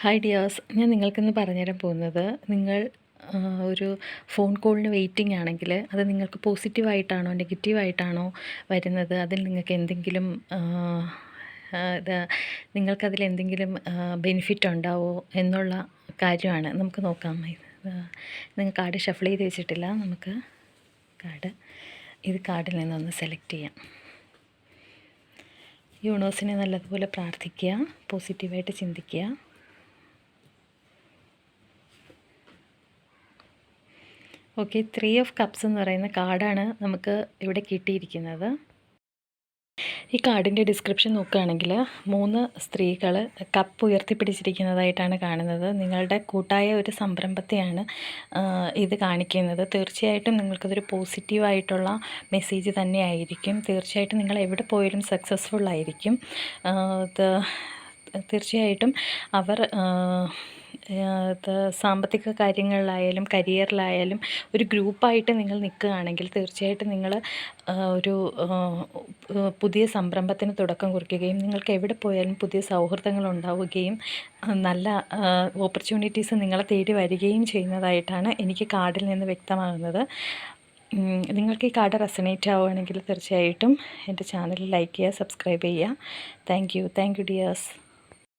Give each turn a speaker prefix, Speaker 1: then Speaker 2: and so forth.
Speaker 1: Hi dears ഞാൻ നിങ്ങൾക്കിന്ന് പറഞ്ഞുതരാൻ പോകുന്നത് നിങ്ങൾ ഒരു ഫോൺ കോളിന് വെയിറ്റിംഗ് ആണെങ്കിൽ അത് നിങ്ങൾക്ക് പോസിറ്റീവായിട്ടാണോ നെഗറ്റീവായിട്ടാണോ വരുന്നത്? അതിൽ നിങ്ങൾക്ക് എന്തെങ്കിലും നിങ്ങൾക്കതിൽ എന്തെങ്കിലും ബെനിഫിറ്റ് ഉണ്ടാവോ എന്നുള്ള കാര്യമാണ്. നമുക്ക് നോക്കാം. നിങ്ങൾ കാർഡ് ഷഫിൾ ചെയ്ത് വെച്ചിട്ടില്ല. നമുക്ക് കാർഡ് ഇത് കാർഡിൽ നിന്നൊന്ന് സെലക്ട് ചെയ്യാം. യൂണിവേഴ്സിനെ നല്ലതുപോലെ പ്രാർത്ഥിക്കുക പോസിറ്റീവായിട്ട് ചിന്തിക്കുക. ഓക്കെ ത്രീ ഓഫ് കപ്സ് എന്ന് പറയുന്ന കാർഡാണ് നമുക്ക് ഇവിടെ കിട്ടിയിരിക്കുന്നത്. ഈ കാർഡിന്റെ ഡിസ്ക്രിപ്ഷൻ നോക്കുകയാണെങ്കിൽ മൂന്ന് സ്ത്രീകൾ കപ്പ് ഉയർത്തിപ്പിടിച്ചിരിക്കുന്നതായിട്ടാണ് കാണുന്നത്. നിങ്ങളുടെ കൂട്ടായ ഒരു സംരംഭത്തെയാണ് ഇത് കാണിക്കുന്നത്. തീർച്ചയായിട്ടും നിങ്ങൾക്കതൊരു പോസിറ്റീവായിട്ടുള്ള മെസ്സേജ് തന്നെയായിരിക്കും. തീർച്ചയായിട്ടും നിങ്ങൾ എവിടെ പോയാലും സക്സസ്ഫുൾ ആയിരിക്കും. തീർച്ചയായിട്ടും അവർ സാമ്പത്തിക കാര്യങ്ങളിലായാലും കരിയറിലായാലും ഒരു ഗ്രൂപ്പായിട്ട് നിങ്ങൾ നിൽക്കുകയാണെങ്കിൽ തീർച്ചയായിട്ടും നിങ്ങൾ ഒരു പുതിയ സംരംഭത്തിന് തുടക്കം കുറിക്കുകയും നിങ്ങൾക്ക് എവിടെ പോയാലും പുതിയ സൗഹൃദങ്ങൾ ഉണ്ടാവുകയും നല്ല ഓപ്പർച്യൂണിറ്റീസ് നിങ്ങളെ തേടി വരികയും ചെയ്യുന്നതായിട്ടാണ് എനിക്ക് കാർഡിൽ നിന്ന് വ്യക്തമാകുന്നത്. നിങ്ങൾക്ക് ഈ കാർഡ് റെസണേറ്റ് ആവുകയാണെങ്കിൽ തീർച്ചയായിട്ടും എന്റെ ചാനൽ ലൈക്ക് ചെയ്യുക സബ്സ്ക്രൈബ് ചെയ്യുക. Thank you thank you dears.